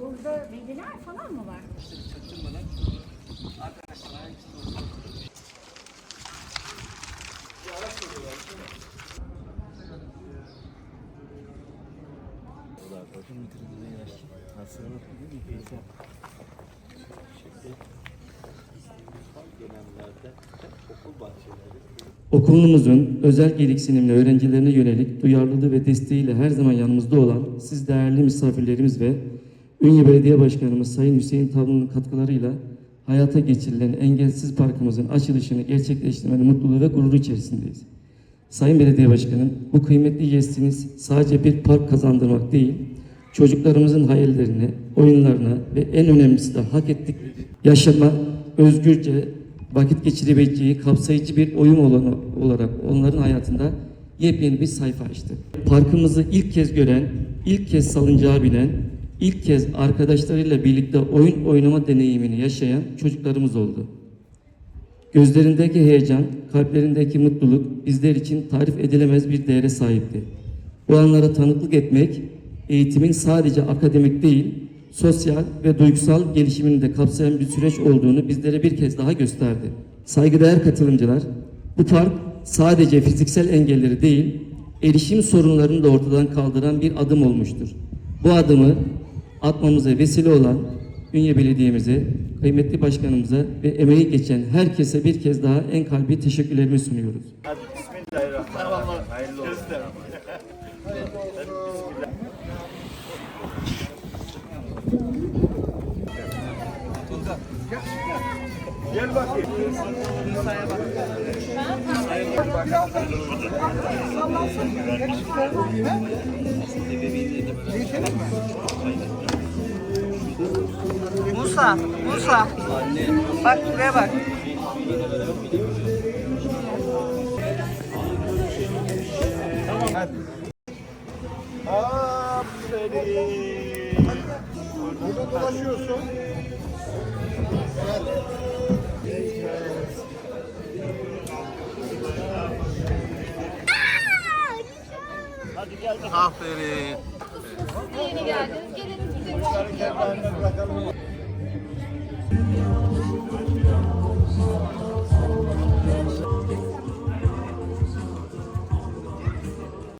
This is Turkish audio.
Burada meyveler falan mı var? İşte çaktırmadan arkadaşlar hangisi olsun. Bir ara soruyorlar değil mi? Bakın bitirin de Okulumuzun özel gereksinimli öğrencilerine yönelik duyarlılığı ve desteğiyle her zaman yanımızda olan siz değerli misafirlerimiz ve Ünye Belediye Başkanımız Sayın Hüseyin Tavlı'nın katkılarıyla hayata geçirilen Engelsiz Parkımızın açılışını gerçekleştirmenin mutluluğu ve gururu içerisindeyiz. Sayın Belediye Başkanım, bu kıymetli jestiniz sadece bir park kazandırmak değil, çocuklarımızın hayallerine, oyunlarına ve en önemlisi de hak ettik yaşama, özgürce vakit geçirebileceği kapsayıcı bir oyun olanı olarak onların hayatında yepyeni bir sayfa açtı. Parkımızı ilk kez gören, ilk kez salıncağa binen, ilk kez arkadaşlarıyla birlikte oyun oynama deneyimini yaşayan çocuklarımız oldu. Gözlerindeki heyecan, kalplerindeki mutluluk bizler için tarif edilemez bir değere sahipti. Bu anlara tanıklık etmek, eğitimin sadece akademik değil, sosyal ve duygusal gelişimini de kapsayan bir süreç olduğunu bizlere bir kez daha gösterdi. Saygıdeğer katılımcılar, bu park sadece fiziksel engelleri değil, erişim sorunlarını da ortadan kaldıran bir adım olmuştur. Bu adımı atmamıza vesile olan Ünye Belediye'mize, kıymetli başkanımıza ve emeği geçen herkese bir kez daha en kalbi teşekkürlerimi sunuyoruz. Hadi bismillahirrahmanirrahim. Hayırlı olsun. Hadi bismillah. Gel bakayım. Musa, Musa. Bak buraya bak. Aferin. Burada dolaşıyorsun. Hadi gel. Aferin. Yeni geldiniz. Gelin. Gel de bırakalım.